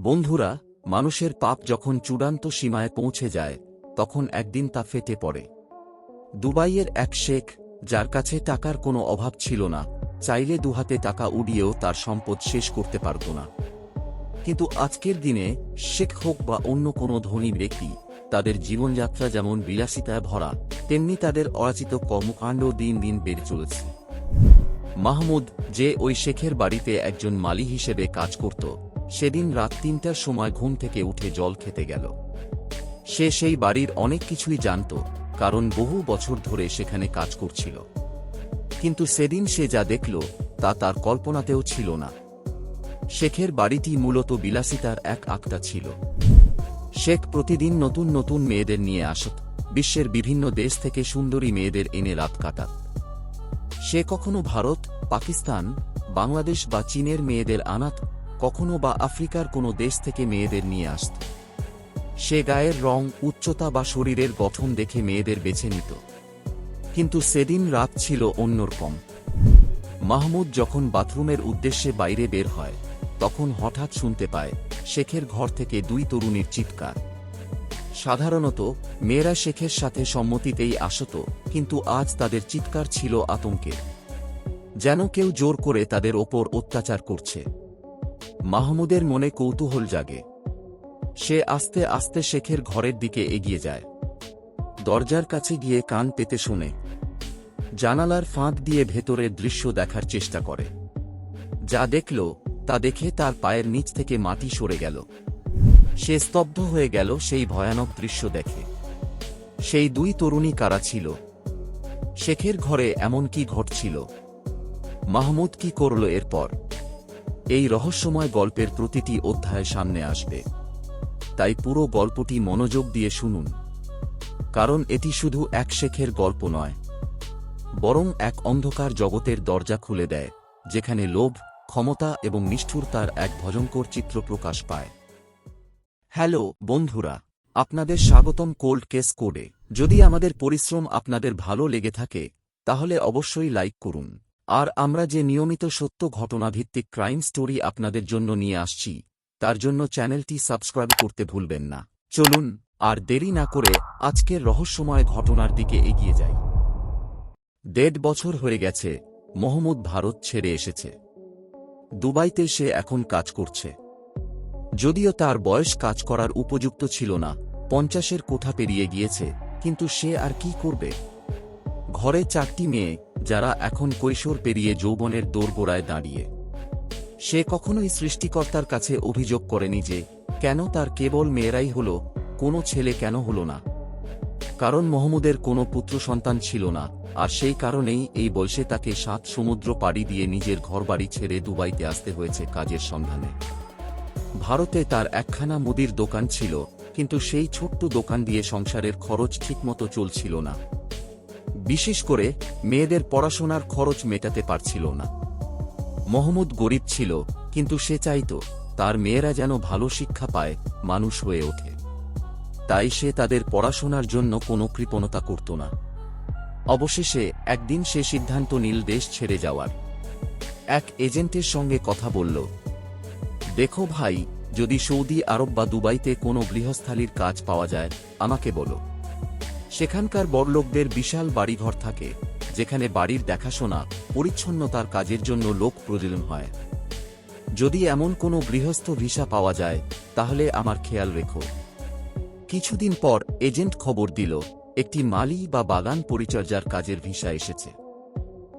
বন্ধুরা, মানুষের পাপ যখন চূড়ান্ত সীমায় পৌঁছে যায়, তখন একদিন তা ফেটে পড়ে। দুবাইয়ের এক শেখ, যার কাছে টাকার কোনো অভাব ছিল না, চাইলে দুহাতে টাকা উড়িয়েও তার সম্পদ শেষ করতে পারত না। কিন্তু আজকের দিনে, শেখ হোক বা অন্য কোনো ধনী ব্যক্তি, তাদের জীবনযাত্রা যেমন বিলাসিতায় ভরা, তেমনি তাদের অরাচিত কর্মকাণ্ড দিন দিন বেড়ে চলেছে। মাহমুদ যে ওই শেখের বাড়িতে একজন মালি হিসেবে কাজ করত সেদিন রাত তিনটার সময় ঘুম থেকে উঠে জল খেতে গেল। সে সেই বাড়ির অনেক কিছুই জানত, কারণ বহু বছর ধরে সেখানে কাজ করছিল। কিন্তু সেদিন সে যা দেখল, তা তার কল্পনাতেও ছিল না। শেখের বাড়িটি মূলত বিলাসিতার এক আক্তা ছিল। শেখ প্রতিদিন নতুন নতুন মেয়েদের নিয়ে আসত, বিশ্বের বিভিন্ন দেশ থেকে সুন্দরী মেয়েদের এনে রাত কাটাত। সে কখনো ভারত, পাকিস্তান, বাংলাদেশ বা চীনের মেয়েদের আনাত কখনো বা আফ্রিকার কোনো দেশ থেকে মেয়েদের নিয়ে আসত। সে গায়ের রং, উচ্চতা বা শরীরের গঠন দেখে মেয়েদের বেছে নিত। কিন্তু সেদিন রাত ছিল অন্যরকম। মাহমুদ যখন বাথরুমের উদ্দেশ্যে বাইরে বের হয়, তখন হঠাৎ শুনতে পায়, শেখের ঘর থেকে দুই তরুণীর চিৎকার। সাধারণত, মেয়েরা শেখের সাথে সম্মতিতেই আসত, কিন্তু আজ তাদের চিৎকার ছিল আতঙ্কের। যেন কেউ জোর করে তাদের ওপর অত্যাচার করছে। মাহমুদের মনে কৌতূহল জাগে। সে আস্তে আস্তে শেখের ঘরের দিকে এগিয়ে যায়। দরজার কাছে গিয়ে কান পেতে শোনে। জানালার ফাঁক দিয়ে ভেতরের দৃশ্য দেখার চেষ্টা করে। যা দেখল, তা দেখে তার পায়ের নিচ থেকে মাটি সরে গেল। সে স্তব্ধ হয়ে গেল সেই ভয়ানক দৃশ্য দেখে। সেই দুই তরুণী কারা ছিল? শেখের ঘরে এমন কি ঘটছিল? মাহমুদ কি করল এরপর? এই রহস্যময় গল্পের প্রতিটি অধ্যায় সামনে আসবে। তাই পুরো গল্পটি মনোযোগ দিয়ে শুনুন। কারণ এটি শুধু এক শেখের গল্প নয়, বরং এক অন্ধকার জগতের দরজা খুলে দেয়, যেখানে লোভ, ক্ষমতা এবং নিষ্ঠুর তার এক ভয়ঙ্কর চিত্র প্রকাশ পায়। হ্যালো, বন্ধুরা, আপনাদের স্বাগতম কোল্ড কেস কোডে। যদি আমাদের পরিশ্রম আপনাদের ভালো লেগে থাকে, তাহলে অবশ্যই লাইক করুন। আর আমরা যে নিয়মিত সত্য ঘটনাভিত্তিক ক্রাইম স্টোরি আপনাদের জন্য নিয়ে আসছি, তার জন্য চ্যানেলটি সাবস্ক্রাইব করতে ভুলবেন না। চলুন, আর দেরি না করে আজকের রহস্যময় ঘটনার দিকে এগিয়ে যাই। দেড় বছর হয়ে গেছে, মোহাম্মদ ভারত ছেড়ে এসেছে। দুবাইতে সে এখন কাজ করছে। যদিও তার বয়স কাজ করার উপযুক্ত ছিল না, পঞ্চাশের কোঠা পেরিয়ে গিয়েছে, কিন্তু সে আর কি করবে? ঘরে চারটি মেয়ে যারা এখন কৈশোর পেরিয়ে যৌবনের দোরগোড়ায় দাঁড়িয়ে। সে কখনোই সৃষ্টিকর্তার কাছে অভিযোগ করেনি যে, কেন তার কেবল মেয়েরাই হল, কোনো ছেলে কেন হল না। কারণ মোহাম্মদের কোনো পুত্র সন্তান ছিল না, আর সেই কারণেই এই বয়সে তাকে সাত সমুদ্র পাড়ি দিয়ে নিজের ঘরবাড়ি ছেড়ে দুবাইতে আসতে হয়েছে কাজের সন্ধানে। ভারতে তার একখানা মুদির দোকান ছিল, কিন্তু সেই ছোট্ট দোকান দিয়ে সংসারের খরচ ঠিকমতো চলছিল না। বিশেষ করে মেয়েদের পড়াশোনার খরচ মেটাতে পারছিল না। মোহাম্মদ গরিব ছিল, কিন্তু সে চাইত তার মেয়েরা যেন ভালো শিক্ষা পায়, মানুষ হয়ে ওঠে। তাই সে তাদের পড়াশোনার জন্য কোনো কৃপণতা করত না। অবশেষে একদিন সে সিদ্ধান্ত নীল দেশ ছেড়ে যাওয়ার। এক এজেন্টের সঙ্গে কথা বলল, দেখো ভাই, যদি সৌদি আরব বা দুবাইতে কোনো গৃহস্থালির কাজ পাওয়া যায়, আমাকে বলো। সেখানকার বড়লোকদের বিশাল বাড়িঘর থাকে, যেখানে বাড়ির দেখাশোনা, পরিচ্ছন্নতার কাজের জন্য লোক প্রয়োজন হয়। যদি এমন কোনো গৃহস্থ ভিসা পাওয়া যায়, তাহলে আমার খেয়াল রেখো। কিছুদিন পর এজেন্ট খবর দিল, একটি মালি বা বাগান পরিচর্যার কাজের ভিসা এসেছে।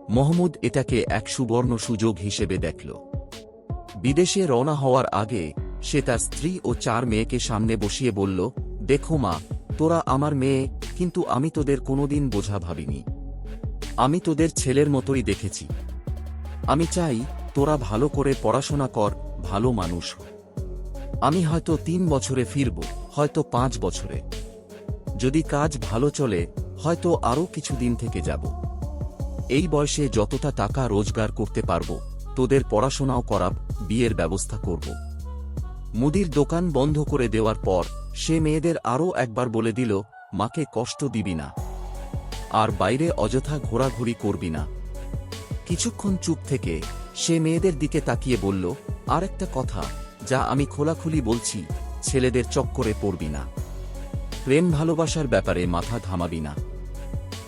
মোহাম্মদ এটাকে এক সুবর্ণ সুযোগ হিসেবে দেখল। বিদেশে রওনা হওয়ার আগে সে তার স্ত্রী ও চার মেয়েকে সামনে বসিয়ে বলল, দেখো মা তোরা আমার মেয়ে, কিন্তু আমি তোদের কোনোদিন বোঝা ভাবিনি। আমি তোদের ছেলের মতোই দেখেছি। আমি চাই, তোরা ভালো করে পড়াশোনা কর, ভালো মানুষ। আমি হয়তো তিন বছরে ফিরব, হয়তো পাঁচ বছরে। যদি কাজ ভালো চলে, হয়তো আরও কিছুদিন থেকে যাব। এই বয়সে যতটা টাকা রোজগার করতে পারব, তোদের পড়াশোনাও করাব, বিয়ের ব্যবস্থা করব। মুদির দোকান বন্ধ করে দেওয়ার পর সে মেয়েদের আরও একবার বলে দিল, মাকে কষ্ট দিবি না। আর বাইরে অযথা ঘোরাঘুরি করবি না। কিছুক্ষণ চুপ থেকে সে মেয়েদের দিকে তাকিয়ে বলল আর একটা কথা, যা আমি খোলাখুলি বলছি, ছেলেদের চক্করে পড়বি না। প্রেম ভালোবাসার ব্যাপারে মাথা ঘামাবি না।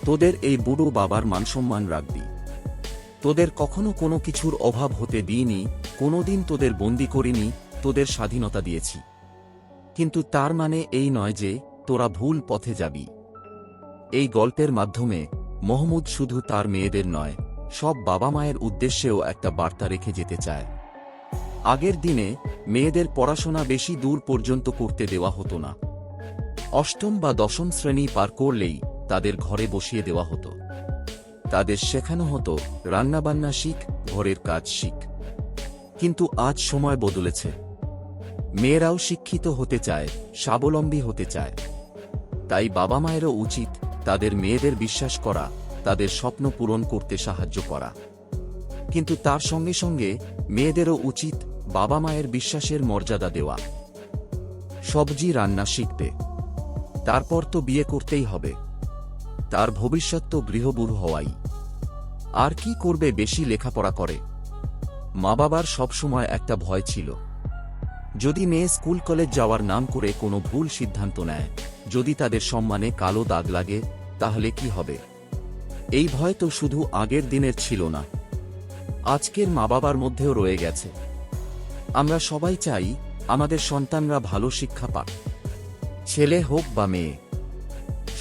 তোদের এই বুড়ো বাবার মানসম্মান রাখবি। তোদের কখনো কোনো কিছুর অভাব হতে দিইনি, কোনোদিন তোদের বন্দি করিনি, তোদের স্বাধীনতা দিয়েছি। কিন্তু তার মানে এই নয় যে তোরা ভুল পথে যাবি। এই গল্পের মাধ্যমে মোহাম্মদ শুধু তার মেয়েদের নয়, সব বাবা মায়ের উদ্দেশ্যেও একটা বার্তা রেখে যেতে চায়। আগের দিনে মেয়েদের পড়াশোনা বেশি দূর পর্যন্ত করতে দেওয়া হতো না। অষ্টম বা দশম শ্রেণি পার করলেই তাদের ঘরে বসিয়ে দেওয়া হতো। তাদের শেখানো হতো, রান্নাবান্না শিখ, ঘরের কাজ শিখ। কিন্তু আজ সময় বদলেছে। মেয়েরাও শিক্ষিত হতে চায়, স্বাবলম্বী হতে চায়। তাই বাবা মায়েরও উচিত তাদের মেয়েদের বিশ্বাস করা, তাদের স্বপ্ন পূরণ করতে সাহায্য করা। কিন্তু তার সঙ্গে সঙ্গে মেয়েদেরও উচিত বাবা মায়ের বিশ্বাসের মর্যাদা দেওয়া। সবজি রান্না শিখবে তারপর তো বিয়ে করতেই হবে। তার ভবিষ্যৎ তো গৃহবধূ হওয়াই। আর কি করবে বেশি লেখাপড়া করে? মা বাবার সবসময় একটা ভয় ছিল। যদি মেয়ে স্কুল কলেজ যাওয়ার নাম করে কোনো ভুল সিদ্ধান্ত নেয়, যদি তাদের সম্মানে কালো দাগ লাগে, তাহলে কি হবে? এই ভয় তো শুধু আগের দিনের ছিল না। আজকের মা বাবার মধ্যেও রয়ে গেছে। আমরা সবাই চাই আমাদের সন্তানরা ভালো শিক্ষা পাক। ছেলে হোক বা মেয়ে,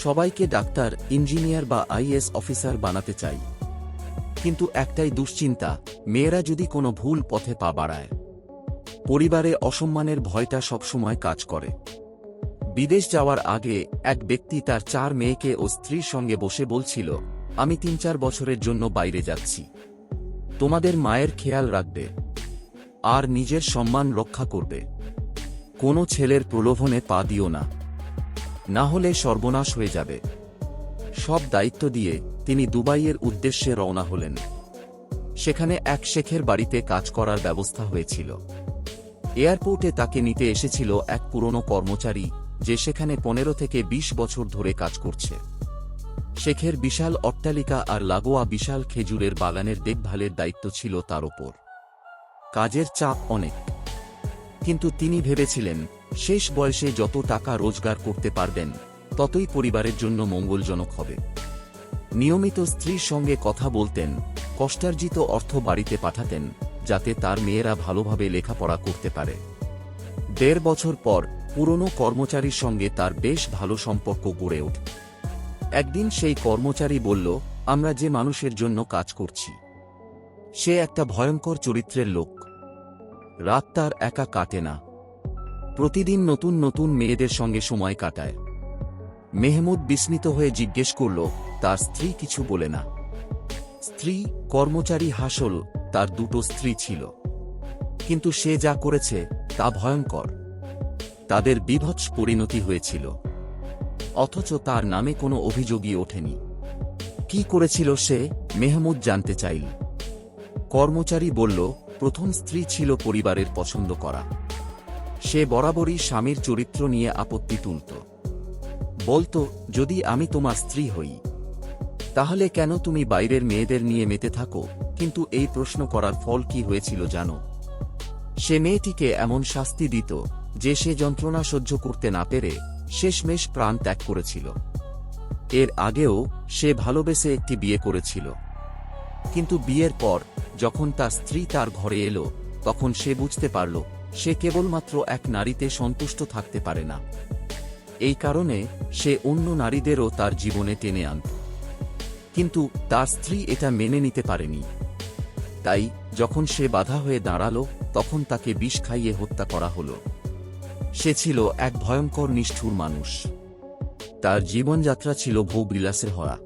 সবাইকে ডাক্তার, ইঞ্জিনিয়ার বা আইএস অফিসার বানাতে চাই। কিন্তু একটাই দুশ্চিন্তা, মেয়েরা যদি কোনো ভুল পথে পা বাড়ায় পরিবারে অসম্মানের ভয়টা সবসময় কাজ করে। বিদেশ যাওয়ার আগে এক ব্যক্তি তার চার মেয়েকে ও স্ত্রীর সঙ্গে বসে বলছিল, আমি তিন চার বছরের জন্য বাইরে যাচ্ছি। তোমাদের মায়ের খেয়াল রাখবে। আর নিজের সম্মান রক্ষা করবে। কোনো ছেলের প্রলোভনে পা দিও না। না হলে সর্বনাশ হয়ে যাবে। সব দায়িত্ব দিয়ে তিনি দুবাইয়ের উদ্দেশ্যে রওনা হলেন। সেখানে এক শেখের বাড়িতে কাজ করার ব্যবস্থা হয়েছিল। এয়ারপোর্টে তাকে নিতে এসেছিল এক পুরনো কর্মচারী, যে সেখানে পনেরো থেকে ২০ বছর ধরে কাজ করছে। শেখের বিশাল অট্টালিকা আর লাগোয়া বিশাল খেজুরের বাগানের দেখভালের দায়িত্ব ছিল তার ওপর। কাজের চাপ অনেক। কিন্তু তিনি ভেবেছিলেন, শেষ বয়সে যত টাকা রোজগার করতে পারবেন, ততই পরিবারের জন্য মঙ্গলজনক হবে। নিয়মিত স্ত্রীর সঙ্গে কথা বলতেন, কষ্টার্জিত অর্থ বাড়িতে পাঠাতেন যাতে তার মেয়েরা ভালোভাবে লেখাপড়া করতে পারে। দেড় বছর পর পুরনো কর্মচারীর সঙ্গে তার বেশ ভালো সম্পর্ক গড়ে ওঠে। একদিন সেই কর্মচারী বলল, আমরা যে মানুষের জন্য কাজ করছি, সে একটা ভয়ঙ্কর চরিত্রের লোক। রাত তার একা কাটে না। প্রতিদিন নতুন নতুন মেয়েদের সঙ্গে সময় কাটায়। মেহমুদ বিস্মিত হয়ে জিজ্ঞেস করল, তার স্ত্রী কিছু বলে না? স্ত্রী, কর্মচারী হাসল তার দুটো স্ত্রী ছিল। কিন্তু সে যা করেছে, তা ভয়ঙ্কর। তাদের বিভৎস পরিণতি হয়েছিল। অথচ তার নামে কোনো অভিযোগই ওঠেনি। কি করেছিল সে, মেহমুদ জানতে চাইল। কর্মচারী বলল, প্রথম স্ত্রী ছিল পরিবারের পছন্দ করা। সে বরাবরই স্বামীর চরিত্র নিয়ে আপত্তি তুলত। বলতো, যদি আমি তোমার স্ত্রী হই, তাহলে কেন তুমি বাইরের মেয়েদের নিয়ে মেতে থাকো? কিন্তু এই প্রশ্ন করার ফল কি হয়েছিল জানো? সে মেয়েটিকে এমন শাস্তি দিত যে সে যন্ত্রণা সহ্য করতে না পেরে শেষমেশ প্রাণ ত্যাগ করেছিল। এর আগেও সে ভালোবেসে একটি বিয়ে করেছিল। কিন্তু বিয়ের পর যখন তার স্ত্রী তার ঘরে এলো, তখন সে বুঝতে পারল, সে কেবলমাত্র এক নারীতে সন্তুষ্ট থাকতে পারে না। এই কারণে সে অন্য নারীদেরও তার জীবনে টেনে আনত। কিন্তু তার স্ত্রী এটা মেনে নিতে পারেনি। তাই, যখন সে বাধা হয়ে দাঁড়াল, তখন তাকে বিষ খাইয়ে হত্যা করা হল। সে ছিল এক ভয়ঙ্কর, নিষ্ঠুর মানুষ। তার জীবনযাত্রা ছিল ভূবিলাসের হরা।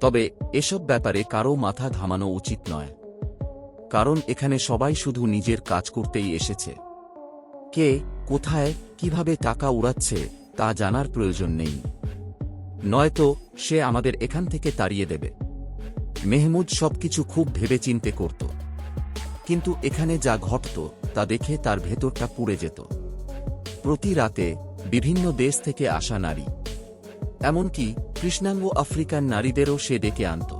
তবে, এসব ব্যাপারে কারও মাথা ঘামানো উচিত নয়। কারণ, এখানে সবাই শুধু নিজের কাজ করতেই এসেছে। কে, কোথায়, কীভাবে টাকা উড়াচ্ছে, তা জানার প্রয়োজন নেই। নয়তো, সে আমাদের এখান থেকে তাড়িয়ে দেবে। মেহমুদ সবকিছু খুব ভেবেচিন্তে করত। কিন্তু এখানে যা ঘটত, তা দেখে তার ভেতরটা পুড়ে যেত। প্রতি রাতে বিভিন্ন দেশ থেকে আসা নারী। এমনকি কৃষ্ণাঙ্গ আফ্রিকান নারীদেরও সে ডেকে আনত।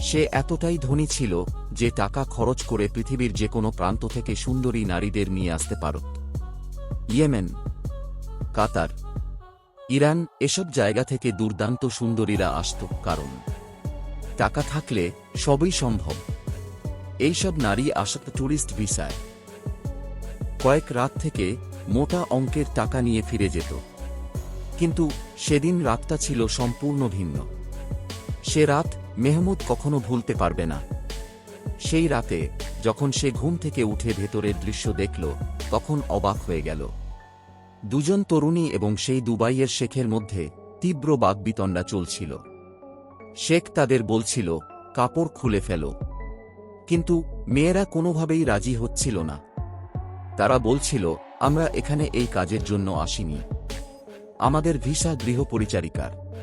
সে এতটাই ধনী ছিল যে টাকা খরচ করে পৃথিবীর যে কোনো প্রান্ত থেকে সুন্দরী নারীদের নিয়ে আসতে পারত। ইয়েমেন, কাতার, ইরান এসব জায়গা থেকে দুর্দান্ত সুন্দরীরা আসত, কারণ টাকা থাকলে সবই সম্ভব। এইসব নারী আসত ট্যুরিস্ট ভিসায়। কয়েক রাত থেকে মোটা অঙ্কের টাকা নিয়ে ফিরে যেত। কিন্তু সেদিন রাতটা ছিল সম্পূর্ণ ভিন্ন। সে রাত মেহমুদ কখনো ভুলতে পারবে না। সেই রাতে যখন সে ঘুম থেকে উঠে ভেতরের দৃশ্য দেখল, তখন অবাক হয়ে গেল। দুজন তরুণী এবং সেই দুবাইয়ের শেখের মধ্যে তীব্র বাগবিতণ্ডা চলছিল। শেখ তাদের বলছিল, কাপড় খুলে ফেলো। কিন্তু মেয়েরা কোনোভাবেই রাজি হচ্ছিল না। তারা বলছিল, আমরা এখানে এই কাজের জন্য আসিনি। আমাদের ভিসা গৃহপরিচারিকার।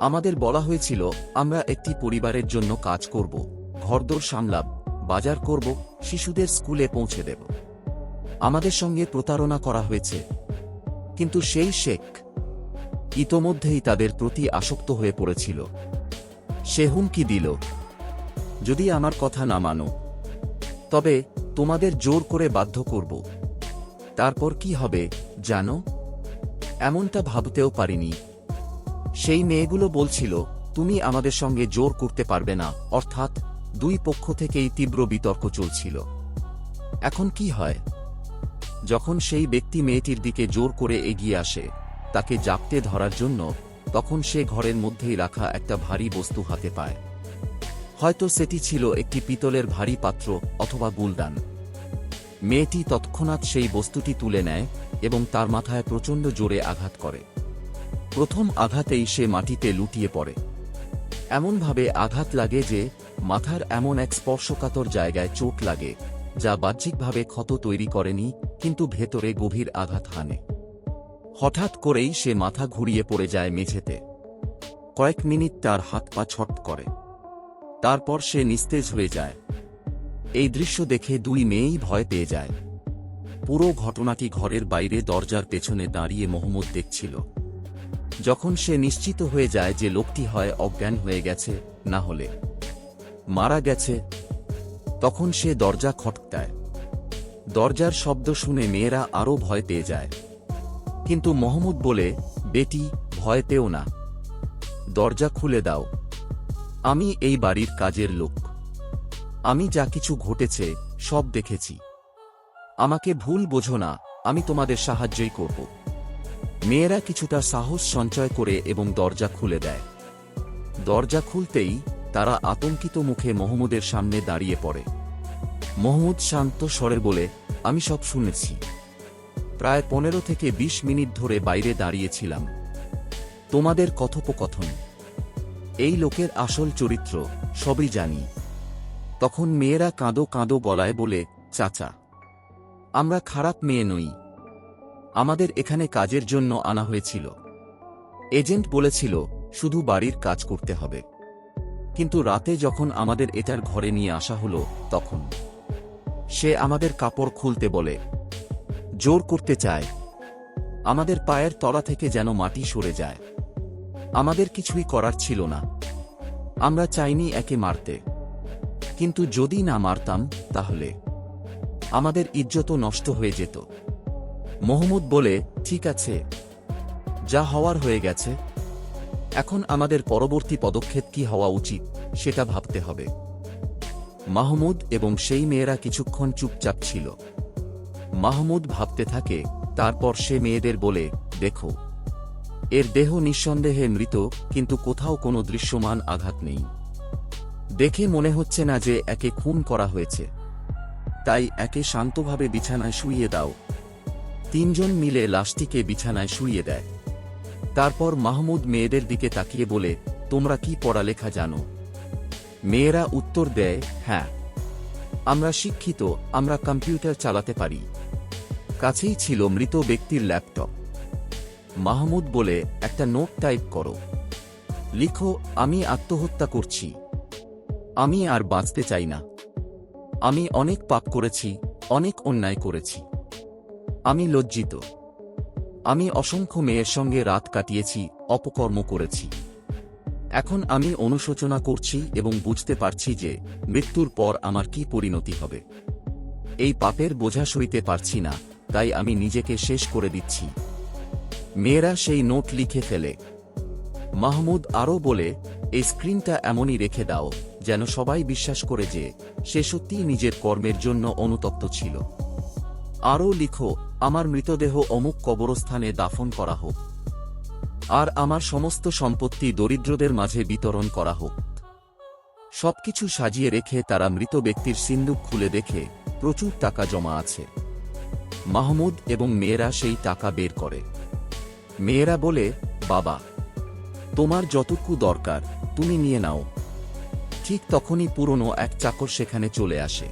আমাদের বলা হয়েছিল, আমরা একটি পরিবারের জন্য কাজ করব, ঘরদোর সামলাব, বাজার করব, শিশুদের স্কুলে পৌঁছে দেব। আমাদের সঙ্গে প্রতারণা করা হয়েছে। কিন্তু সেই শেখ ইতোমধ্যেই তাদের প্রতি আসক্ত হয়ে পড়েছিল। সে হুমকি দিল। যদি আমার কথা না মানো, তবে তোমাদের জোর করে বাধ্য করব। তারপর কি হবে জানো? এমনটা ভাবতেও পারিনি। সেই মেয়েগুলো বলছিল, তুমি আমাদের সঙ্গে জোর করতে পারবে না। অর্থাৎ দুই পক্ষ থেকেই তীব্র বিতর্ক চলছিল। এখন কি হয়? যখন সেই ব্যক্তি মেয়েটির দিকে জোর করে এগিয়ে আসে, তাকে জাপটে ধরার জন্য তখন সে ঘরের মধ্যেই রাখা একটা ভারী বস্তু হাতে পায়। হয়তো সেটি ছিল একটি পিতলের ভারী পাত্র অথবা গুলদান মেয়েটি তৎক্ষণাৎ সেই বস্তুটি তুলে নেয় এবং তার মাথায় প্রচণ্ড জোরে আঘাত করে। প্রথম আঘাতেই সে মাটিতে লুটিয়ে পড়ে। এমনভাবে আঘাত লাগে যে, মাথার এমন এক স্পর্শকাতর জায়গায় চোট লাগে, যা বাহ্যিকভাবে ক্ষত তৈরি করেনি, কিন্তু ভেতরে গভীর আঘাত হানে। হঠাৎ করেই সে মাথা ঘুরিয়ে পড়ে যায় মেঝেতে। কয়েক মিনিট তার হাত পা ছট করে। তারপর সে নিস্তেজ হয়ে যায়। এই দৃশ্য দেখে দুই মেয়েই ভয় পেয়ে যায়। পুরো ঘটনাটি ঘরের বাইরে দরজার পেছনে দাঁড়িয়ে মোহাম্মদ দেখছিল। যখন সে নিশ্চিত হয়ে যায় যে লোকটি হয় অজ্ঞান হয়ে গেছে, না হলে। মারা গেছে। তখন সে দরজা খটকায়। দরজার শব্দ শুনে মেয়েরা আরও ভয় পেয়ে যায়। কিন্তু মোহাম্মদ বলে, বেটি ভয় পেও না। দরজা খুলে দাও। আমি এই বাড়ির কাজের লোক। আমি যা কিছু ঘটেছে, সব দেখেছি। আমাকে ভুল বোঝো না, আমি তোমাদের সাহায্যই করব। মেয়েরা কিছুটা সাহস সঞ্চয় করে এবং দরজা খুলে দেয়। দরজা খুলতেই তারা আতঙ্কিত মুখে মোহাম্মদের সামনে দাঁড়িয়ে পড়ে। মোহাম্মদ শান্ত স্বরে বলে, আমি সব শুনেছি। প্রায় পনেরো থেকে ২০ মিনিট ধরে বাইরে দাঁড়িয়েছিলাম। তোমাদের কথোপকথন। এই লোকের আসল চরিত্র, সবই জানি। তখন মেয়েরা কাঁদো কাঁদো গলায় বলে, চাচা, আমরা খারাপ মেয়ে নই। আমাদের এখানে কাজের জন্য আনা হয়েছিল। এজেন্ট বলেছিল, শুধু বাড়ির কাজ করতে হবে। কিন্তু রাতে যখন আমাদের এটার ঘরে নিয়ে আসা হলো, তখন সে আমাদের কাপড় খুলতে বলে জোর করতে চায়। আমাদের পায়ের তলা থেকে যেন মাটি সরে যায়। আমাদের কিছুই করার ছিল না। আমরা চাইনি একে মারতে। কিন্তু যদি না মারতাম, তাহলে আমাদের ইজ্জত নষ্ট হয়ে যেত। মোহাম্মদ বলে, ঠিক আছে। যা হওয়ার হয়ে গেছে। এখন আমাদের পরবর্তী পদক্ষেপ কি হওয়া উচিত, সেটা ভাবতে হবে। মাহমুদ এবং সেই মেয়েরা কিছুক্ষণ চুপচাপ ছিল। মাহমুদ ভাবতে থাকে, তারপর সে মেয়েদের বলে, দেখো, এর দেহ নিঃসন্দেহে মৃত, কিন্তু কোথাও কোনো দৃশ্যমান আঘাত নেই। দেখে মনে হচ্ছে না যে একে খুন করা হয়েছে। তাই একে শান্তভাবে বিছানায় শুইয়ে দাও। তিনজন মিলে লাশটিকে বিছানায় শুইয়ে দেয়। তারপর মাহমুদ মেয়েদের দিকে তাকিয়ে বলে, তোমরা কি পড়ালেখা জানো? মেয়েরা উত্তর দেয় হ্যাঁ। আমরা শিক্ষিত, আমরা কম্পিউটার চালাতে পারি। কাছেই ছিল মৃত ব্যক্তির ল্যাপটপ। মাহমুদ বলে একটা নোট টাইপ করো। লিখো, আমি আত্মহত্যা করছি। আমি আর বাঁচতে চাই না। আমি অনেক পাপ করেছি, অনেক অন্যায় করেছি। আমি লজ্জিত। আমি অসংখ্য মেয়ের সঙ্গে রাত কাটিয়েছি, অপকর্ম করেছি। এখন আমি অনুশোচনা করছি এবং বুঝতে পারছি যে মৃত্যুর পর আমার কি পরিণতি হবে। এই পাপের বোঝা সইতে পারছি না। তাই আমি নিজেকে শেষ করে দিচ্ছি। মেয়েরা সেই নোট লিখে ফেলে। মাহমুদ আরও বলে, এই স্ক্রিনটা এমনই রেখে দাও, যেন সবাই বিশ্বাস করে যে, সে সত্যিই নিজের কর্মের জন্য অনুতপ্ত ছিল। আরও লিখো, আমার মৃতদেহ অমুক কবরস্থানে দাফন করা হোক। আর আমার সমস্ত সম্পত্তি দরিদ্রদের মাঝে বিতরণ করা হোক। সবকিছু সাজিয়ে রেখে তারা মৃত ব্যক্তির সিন্দুক খুলে দেখে, প্রচুর টাকা জমা আছে। মাহমুদ এবং মেয়েরা সেই টাকা বের করে। মেয়েরা বলে, বাবা, তোমার যতটুকু দরকার, তুমি নিয়ে নাও। ঠিক তখনই পুরনো এক চাকর সেখানে চলে আসে।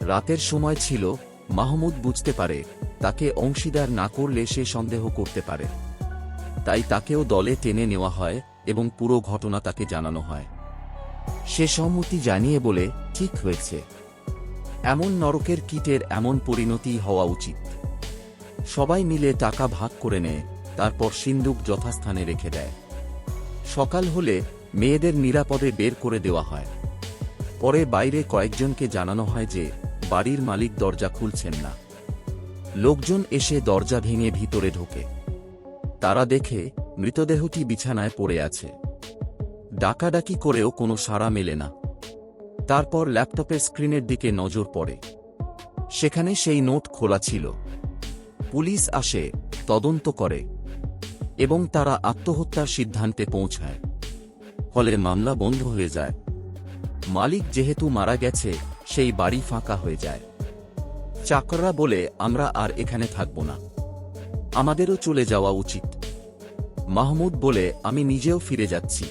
রাতের সময় ছিল, মাহমুদ বুঝতে পারে, তাকে অংশীদার না করলে সে সন্দেহ করতে পারে। তাই তাকেও দলে টেনে নেওয়া হয় এবং পুরো ঘটনা তাকে জানানো হয়। সে সম্মতি জানিয়ে বলে, ঠিক হয়েছে। এমন নরকের কীটের এমন পরিণতি হওয়া উচিত। সবাই মিলে টাকা ভাগ করে নেয় তারপর সিন্দুক যথাস্থানে রেখে দেয়। সকাল হলে মেয়েদের নিরাপদে বের করে দেওয়া হয়। পরে বাইরে কয়েকজনকে জানানো হয় যে বাড়ির মালিক দরজা খুলছেন না। লোকজন এসে দরজা ভেঙে ভিতরে ঢোকে। তারা দেখে মৃতদেহটি বিছানায় পড়ে আছে। ডাকাডাকি করেও কোনো সাড়া মেলে না। তারপর ল্যাপটপের স্ক্রিনের দিকে নজর পড়ে। সেখানে সেই নোট খোলা ছিল। পুলিশ আসে, তদন্ত করে, এবং তারা আত্মহত্যার সিদ্ধান্তে পৌঁছায়। ফলে মামলা বন্ধ হয়ে যায়। মালিক যেহেতু মারা গেছে, সেই বাড়ি ফাঁকা হয়ে যায়। চাকররা বলে, আমরা আর এখানে থাকব না। আমাদেরও চলে যাওয়া উচিত। মাহমুদ বলে, আমি নিজেও ফিরে যাচ্ছি।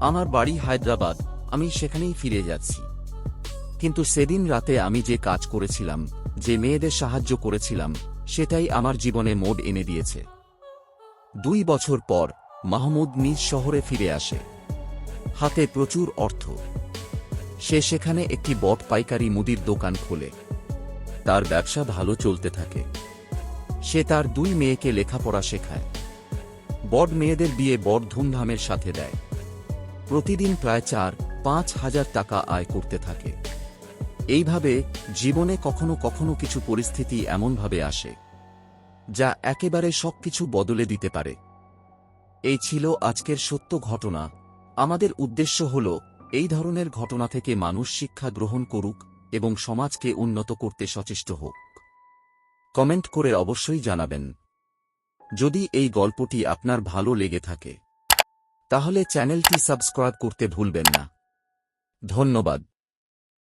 আমার বাড়ি হায়দ্রাবাদ। আমি সেখানেই ফিরে যাচ্ছি। কিন্তু সেদিন রাতে আমি যে কাজ করেছিলাম, যে মেয়েদের সাহায্য করেছিলাম, সেটাই আমার জীবনে মোড এনে দিয়েছে। দুই বছর পর, মাহমুদ নিজ শহরে ফিরে আসে। হাতে প্রচুর অর্থ। সে সেখানে একটি বট পাইকারি মুদির দোকান খোলে। তার ব্যবসা ভালো চলতে থাকে। সে তার দুই মেয়েকে লেখাপড়া শেখায়। বড় মেয়েদের বিয়ে বড় ধুমধামের সাথে দেয়। প্রতিদিন প্রায় চার পাঁচ হাজার টাকা আয় করতে থাকে। এইভাবে জীবনে কখনো কখনো কিছু পরিস্থিতি এমনভাবে আসে, যা একেবারে সবকিছু বদলে দিতে পারে। এই ছিল আজকের সত্য ঘটনা। আমাদের উদ্দেশ্য হল, এই ধরনের ঘটনা থেকে মানুষ শিক্ষা গ্রহণ করুক এবং সমাজকে উন্নত করতে সচেষ্ট হোক। কমেন্ট করে অবশ্যই জানাবেন। যদি এই গল্পটি আপনার ভালো লেগে থাকে, তাহলে চ্যানেলটি সাবস্ক্রাইব করতে ভুলবেন না। ধন্যবাদ।